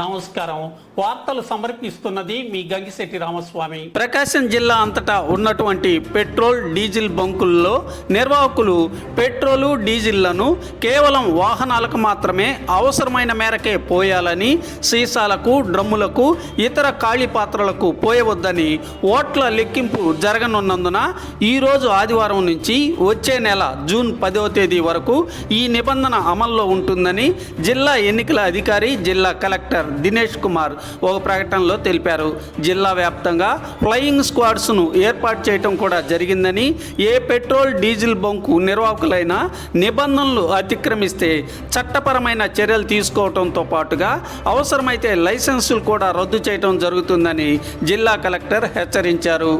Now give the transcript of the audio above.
నమస్కారం. వార్తలు సమర్పిస్తున్నది మీ గంగిశెట్టి రామస్వామి. ప్రకాశం జిల్లా అంతటా ఉన్నటువంటి పెట్రోల్ డీజిల్ బంకుల్లో నిర్వాహకులు పెట్రోలు డీజిల్లను కేవలం వాహనాలకు మాత్రమే అవసరమైన మేరకే పోయాలని సీసాలకు డ్రమ్ములకు ఇతర ఖాళీ పాత్రలకు పోయవద్దని ఓట్ల లెక్కింపు జరగనున్నందున ఈరోజు ఆదివారం నుంచి వచ్చే నెల జూన్ పదవ తేదీ వరకు ఈ నిబంధన అమల్లో ఉంటుందని జిల్లా ఎన్నికల అధికారి జిల్లా కలెక్టర్ దినేష్ కుమార్ ఒక ప్రకటనలో తెలిపారు. జిల్లా వ్యాప్తంగా ఫ్లయింగ్ స్క్వాడ్స్ను ఏర్పాటు చేయడం కూడా జరిగిందని ఏ పెట్రోల్ డీజిల్ బంకు నిర్వాహకులైన నిబంధనలు అతిక్రమిస్తే చట్టపరమైన చర్యలు తీసుకోవడంతో పాటుగా అవసరమైతే లైసెన్సులు కూడా రద్దు చేయడం జరుగుతుందని జిల్లా కలెక్టర్ హెచ్చరించారు.